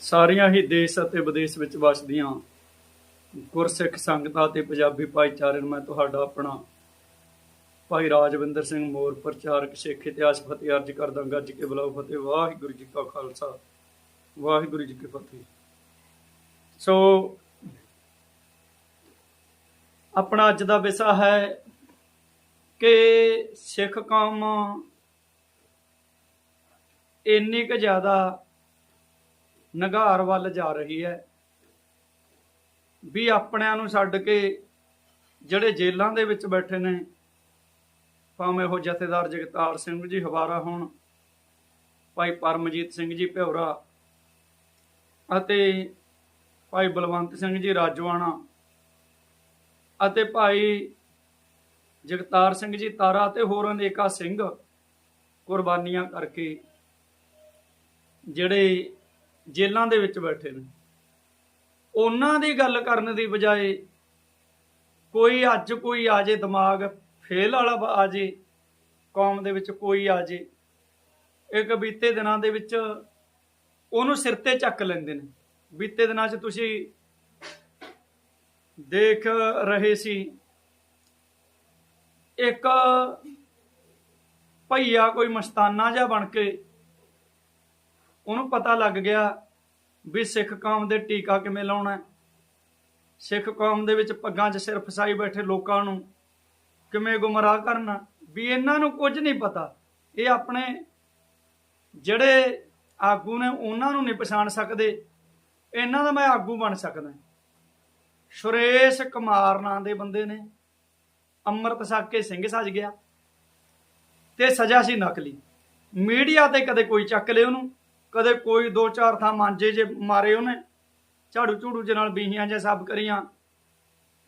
ਸਾਰੀਆਂ ਹੀ ਦੇਸ਼ ਅਤੇ ਵਿਦੇਸ਼ ਵਿੱਚ ਵਸਦੀਆਂ। ਗੁਰਸਿੱਖ ਸੰਗਤਾਂ ਤੇ ਪੰਜਾਬੀ ਭਾਈਚਾਰੇ ਨੂੰ ਮੈਂ ਤੁਹਾਡਾ ਆਪਣਾ ਭਾਈ ਰਾਜਵਿੰਦਰ ਸਿੰਘ ਮੋਰ, ਪ੍ਰਚਾਰਕ ਸਿੱਖ ਇਤਿਹਾਸ ਫਤਿਹ ਅਰਜ ਕਰਦਾ ਗੱਜ ਕੇ ਬੁਲਾਓ ਫਤਿਹ। ਵਾਹਿਗੁਰੂ ਜੀ ਕਾ ਖਾਲਸਾ। ਵਾਹਿਗੁਰੂ ਜੀ ਕੀ ਫਤਿਹ। ਸੋ ਆਪਣਾ ਅੱਜ ਦਾ ਵਿਸ਼ਾ ਹੈ ਕਿ ਸਿੱਖ ਕੌਮ ਇੰਨੀ ਕੁ ਜ਼ਿਆਦਾ ਨਗਾਰ ਵੱਲ ਜਾ ਰਹੀ ਹੈ। ਵੀ ਆਪਣਿਆਂ ਨੂੰ ਛੱਡ ਕੇ ਜਿਹੜੇ ਜੇਲ੍ਹਾਂ ਦੇ ਵਿੱਚ ਬੈਠੇ ਨੇ, ਭਾਵੇਂ ਉਹ ਜਥੇਦਾਰ ਜਗਤਾਰ ਸਿੰਘ ਜੀ ਹਵਾਰਾ ਹੋਣ, ਭਾਈ ਪਰਮਜੀਤ ਸਿੰਘ ਜੀ ਭਿਉਰਾ ਅਤੇ ਭਾਈ ਬਲਵੰਤ ਸਿੰਘ ਜੀ ਰਾਜਵਾਣਾ ਅਤੇ ਭਾਈ ਜਗਤਾਰ ਸਿੰਘ ਜੀ ਤਾਰਾ ਅਤੇ ਹੋਰ ਅਨੇਕਾ ਸਿੰਘ ਕੁਰਬਾਨੀਆਂ ਕਰਕੇ ਜਿਹੜੇ ਜੇਲ੍ਹਾਂ ਦੇ ਵਿੱਚ ਬੈਠੇ ਨੇ। ਉਹਨਾਂ ਦੀ ਗੱਲ ਕਰਨ ਦੀ ਬਜਾਏ ਕੋਈ ਅੱਜ ਕੋਈ ਆ ਜੇ, ਦਿਮਾਗ ਫੇਲ ਵਾਲਾ ਆ ਜੇ, ਕੌਮ ਦੇ ਵਿੱਚ ਕੋਈ ਆ ਜੇ, ਇੱਕ ਬੀਤੇ ਦਿਨਾਂ ਦੇ ਵਿੱਚ ਉਹਨੂੰ ਸਿਰ ਤੇ ਚੱਕ ਲੈਂਦੇ ਨੇ। ਬੀਤੇ ਦਿਨਾਂ 'ਚ ਤੁਸੀਂ ਦੇਖ ਰਹੇ ਸੀ, ਇੱਕ ਭਈਆ ਕੋਈ ਮਸਤਾਨਾ ਜਿਹਾ ਬਣ ਕੇ ਉਹਨੂੰ ਪਤਾ ਲੱਗ ਗਿਆ ਵੀ ਸਿੱਖ ਕੌਮ ਦੇ ਟੀਕਾ ਕਿਵੇਂ ਲਾਉਣਾ ਸਿੱਖ ਕੌਮ ਦੇ ਵਿੱਚ ਪੱਗਾਂ 'ਚ ਸਿਰ ਫਸਾਈ ਬੈਠੇ ਲੋਕਾਂ ਨੂੰ ਕਿਵੇਂ ਗੁੰਮਰਾਹ ਕਰਨਾ ਵੀ ਇਹਨਾਂ ਨੂੰ ਕੁਝ ਨਹੀਂ ਪਤਾ। ਇਹ ਆਪਣੇ ਜਿਹੜੇ ਆਗੂ ਨੇ ਉਹਨਾਂ ਨੂੰ ਨਹੀਂ ਪਛਾਣ ਸਕਦੇ। ਇਹਨਾਂ ਦਾ ਮੈਂ ਆਗੂ ਬਣ ਸਕਦਾ। ਸੁਰੇਸ਼ ਕੁਮਾਰ ਨਾਂ ਦੇ ਬੰਦੇ ਨੇ। ਅੰਮ੍ਰਿਤ ਸਾਕੇ ਸਿੰਘ ਸੱਜ ਗਿਆ ਤੇ ਸਜ਼ਾ ਸੀ ਨਕਲੀ। ਮੀਡੀਆ ਤੇ ਕਦੇ ਕੋਈ ਚੱਕ ਲੇ ਉਹਨੂੰ। ਕਦੇ ਕੋਈ ਦੋ ਚਾਰ ਥਾਂ ਮਾਂਜੇ ਜੇ ਮਾਰੇ ਉਹਨੇ, ਝਾੜੂ ਝੂੜੂ ਜੇ ਨਾਲ ਬੀਹੀਆਂ ਜੇ ਸਭ ਕਰੀਆਂ।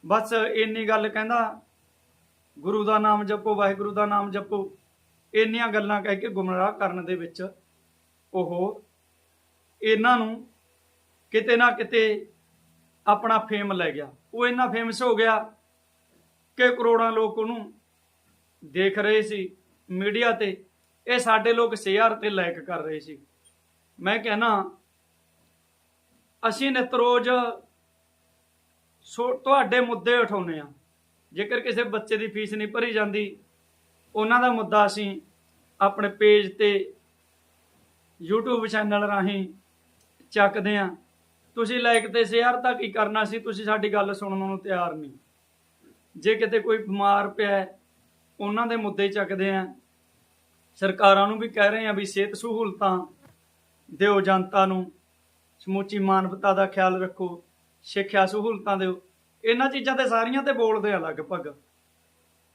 ਬਸ ਇੰਨੀ ਗੱਲ ਕਹਿੰਦਾ, ਗੁਰੂ ਦਾ ਨਾਮ ਜਪੋ, ਵਾਹਿਗੁਰੂ ਦਾ ਨਾਮ ਜਪੋ। ਇੰਨੀਆਂ ਗੱਲਾਂ ਕਹਿ ਕੇ ਗੁੰਮਰਾਹ ਕਰਨ ਦੇ ਵਿੱਚ ਉਹ ਇਹਨਾਂ ਨੂੰ ਕਿਤੇ ਨਾ ਕਿਤੇ ਆਪਣਾ ਫੇਮ ਲੈ ਗਿਆ। ਉਹ ਇੰਨਾ ਫੇਮਸ ਹੋ ਗਿਆ ਕਿ ਕਰੋੜਾਂ ਲੋਕ ਉਹਨੂੰ ਦੇਖ ਰਹੇ ਸੀ। ਮੀਡੀਆ ਤੇ ਇਹ ਸਾਡੇ ਲੋਕ ਸ਼ੇਅਰ ਤੇ ਲਾਈਕ ਕਰ ਰਹੇ ਸੀ। ਮੈਂ ਕਹਿਣਾ, ਅਸੀਂ ਨਿਤ ਰੋਜ਼ ਸੋ ਤੁਹਾਡੇ ਮੁੱਦੇ ਉਠਾਉਨੇ ਆ ਜੇਕਰ ਕਿਸੇ ਬੱਚੇ ਦੀ ਫੀਸ ਨਹੀਂ ਭਰੀ ਜਾਂਦੀ, ਉਹਨਾਂ ਦਾ ਮੁੱਦਾ ਅਸੀਂ ਆਪਣੇ ਪੇਜ ਤੇ YouTube ਚੈਨਲ ਰਾਹੀਂ ਚੱਕਦੇ ਆ ਤੁਸੀਂ ਲਾਈਕ ਤੇ ਸ਼ੇਅਰ ਤਾਂ ਕੀ ਕਰਨਾ ਸੀ? ਤੁਸੀਂ ਸਾਡੀ ਗੱਲ ਸੁਣਨ ਨੂੰ ਤਿਆਰ ਨਹੀਂ। ਜੇ ਕਿਤੇ ਕੋਈ ਬਿਮਾਰ ਪਿਆ ਉਹਨਾਂ ਦੇ ਮੁੱਦੇ ਚੱਕਦੇ ਆ ਸਰਕਾਰਾਂ ਨੂੰ ਵੀ ਕਹਿ ਰਹੇ ਆ ਵੀ ਸਿਹਤ ਸਹੂਲਤਾਂ ਦਿਓ ਜਨਤਾ ਨੂੰ ਸਮੁੱਚੀ ਮਾਨਵਤਾ ਦਾ ਖਿਆਲ ਰੱਖੋ, ਸਿੱਖਿਆ ਸਹੂਲਤਾਂ ਦਿਓ। ਇਹਨਾਂ ਚੀਜ਼ਾਂ ਤੇ ਸਾਰੀਆਂ ਤੇ ਬੋਲਦੇ ਆ ਲਗਭਗ।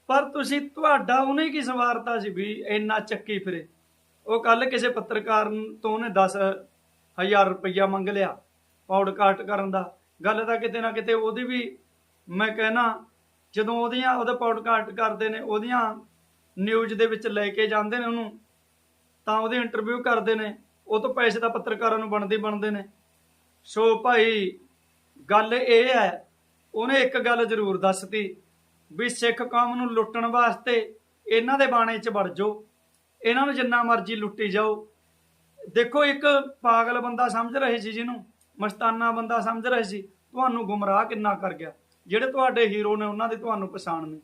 ਪਰ ਤੁਸੀਂ ਤੁਹਾਡਾ ਉਹਨੇ ਕੀ ਸਵਾਰਤਾ ਸੀ ਵੀ ਇੰਨਾ ਚੱਕੀ ਫਿਰੇ? ਉਹ ਕੱਲ ਕਿਸੇ ਪੱਤਰਕਾਰ ਤੋਂ ਉਹਨੇ 10000 ਰੁਪਇਆ ਮੰਗ ਲਿਆ ਪੌਡਕਾਸਟ ਕਰਨ ਦਾ। ਗੱਲ ਤਾਂ ਕਿਤੇ ਨਾ ਕਿਤੇ ਉਹਦੀ ਵੀ ਮੈਂ ਕਹਿਣਾ, ਜਦੋਂ ਉਹਦੀਆਂ ਉਹਦਾ ਪੌਡਕਾਸਟ ਕਰਦੇ ਨੇ, ਉਹਦੀਆਂ ਨਿਊਜ਼ ਦੇ ਵਿੱਚ ਲੈ ਕੇ ਜਾਂਦੇ ਨੇ ਉਹਨੂੰ, ਤਾਂ ਉਹਦੇ ਇੰਟਰਵਿਊ ਕਰਦੇ ਨੇ। ਉਹ ਤੋਂ ਪੈਸੇ ਤਾਂ ਪੱਤਰਕਾਰਾਂ ਨੂੰ ਬਣਦੇ ਬਣਦੇ ਨੇ। ਸੋ ਭਾਈ, ਗੱਲ ਇਹ ਹੈ, ਉਹਨੇ ਇੱਕ ਗੱਲ ਜ਼ਰੂਰ ਦੱਸਤੀ ਵੀ ਸਿੱਖ ਕੌਮ ਨੂੰ ਲੁੱਟਣ ਵਾਸਤੇ ਇਹਨਾਂ ਦੇ ਬਾਣੇ 'ਚ ਵੜ ਜਾਓ, ਇਹਨਾਂ ਨੂੰ ਜਿੰਨਾ ਮਰਜ਼ੀ ਲੁੱਟੀ ਜਾਓ। ਦੇਖੋ, ਇੱਕ ਪਾਗਲ ਬੰਦਾ ਸਮਝ ਰਹੇ ਸੀ ਜਿਹਨੂੰ, ਮਸਤਾਨਾ ਬੰਦਾ ਸਮਝ ਰਹੇ ਸੀ, ਤੁਹਾਨੂੰ ਗੁੰਮਰਾਹ ਕਿੰਨਾ ਕਰ ਗਿਆ, ਜਿਹੜੇ ਤੁਹਾਡੇ ਹੀਰੋ ਨੇ, ਉਹਨਾਂ ਦੀ ਤੁਹਾਨੂੰ ਪਛਾਣ ਨਹੀਂ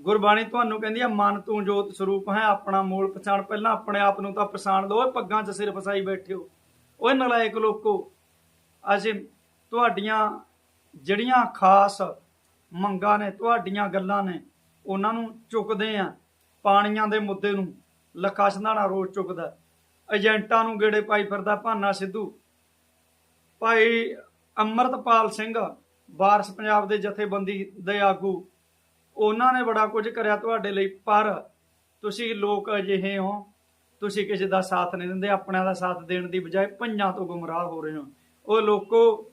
ਗੁਰਬਾਣੀ ਤੁਹਾਨੂੰ ਕਹਿੰਦੀ ਆ, ਮਨ ਤੂੰ ਜੋਤ ਸਰੂਪ ਹੈ, ਆਪਣਾ ਮੂਲ ਪਛਾਣ। ਪਹਿਲਾਂ ਆਪਣੇ ਆਪ ਨੂੰ ਤਾਂ ਪਛਾਣ ਲਓ, ਓਏ ਪੱਗਾਂ 'ਚ ਸਿਰ ਫਸਾਈ ਬੈਠੇ ਹੋ। ਓਏ ਨਲਾਇਕ ਲੋਕੋ ਅਸੀਂ ਤੁਹਾਡੀਆਂ ਜਿਹੜੀਆਂ ਖਾਸ ਮੰਗਾਂ ਨੇ, ਤੁਹਾਡੀਆਂ ਗੱਲਾਂ ਨੇ, ਉਹਨਾਂ ਨੂੰ ਚੁੱਕਦੇ ਆ। ਪਾਣੀਆਂ ਦੇ ਮੁੱਦੇ ਨੂੰ ਲੱਖਾ ਸੰਧਾਣਾ ਰੋਜ਼ ਚੁੱਕਦਾ। ਏਜੰਟਾਂ ਨੂੰ ਗੇੜੇ ਪਾਈ ਫਿਰਦਾ ਭਾਨਾ ਸਿੱਧੂ। ਭਾਈ ਅਮਰਤਪਾਲ ਸਿੰਘ ਵਾਰਸ ਪੰਜਾਬ ਦੇ ਜਥੇਬੰਦੀ ਦੇ ਆਗੂ। ਉਹਨਾਂ ਨੇ ਬੜਾ ਕੁਝ ਕਰਿਆ ਤੁਹਾਡੇ ਲਈ, ਪਰ ਤੁਸੀਂ ਲੋਕ ਅਜਿਹੇ ਹੋ, ਤੁਸੀਂ ਕਿਸੇ ਦਾ ਸਾਥ ਨਹੀਂ ਦਿੰਦੇ, ਆਪਣਿਆਂ ਦਾ ਸਾਥ ਦੇਣ ਦੀ ਬਜਾਏ ਪੰਜਾਂ ਤੋਂ ਗੁੰਮਰਾਹ ਹੋ ਰਹੇ ਹੋ। ਉਹ ਲੋਕੋ,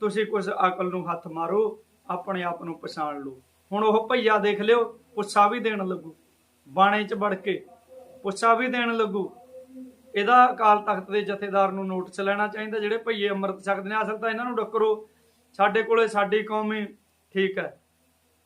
ਤੁਸੀਂ ਕੁਝ ਅਕਲ ਨੂੰ ਹੱਥ ਮਾਰੋ, ਆਪਣੇ ਆਪ ਨੂੰ ਪਛਾਣ ਲਓ। ਹੁਣ ਉਹ ਭਈਆ ਦੇਖ ਲਿਓ, ਪੁੱਛਾ ਵੀ ਦੇਣ ਲੱਗੂ। ਬਾਣੇ 'ਚ ਵੜ ਕੇ ਪੁੱਛਾ ਵੀ ਦੇਣ ਲੱਗੂ। ਇਹਦਾ ਅਕਾਲ ਤਖਤ ਦੇ ਜਥੇਦਾਰ ਨੂੰ ਨੋਟਿਸ ਲੈਣਾ ਚਾਹੀਦਾ, ਜਿਹੜੇ ਭਈਏ ਅੰਮ੍ਰਿਤ ਛਕਦੇ ਨੇ, ਅਸਲ ਤਾਂ ਇਹਨਾਂ ਨੂੰ ਡੱਕਰੋ। ਸਾਡੇ ਕੋਲੇ ਸਾਡੀ ਕੌਮ ਹੀ ਠੀਕ ਹੈ।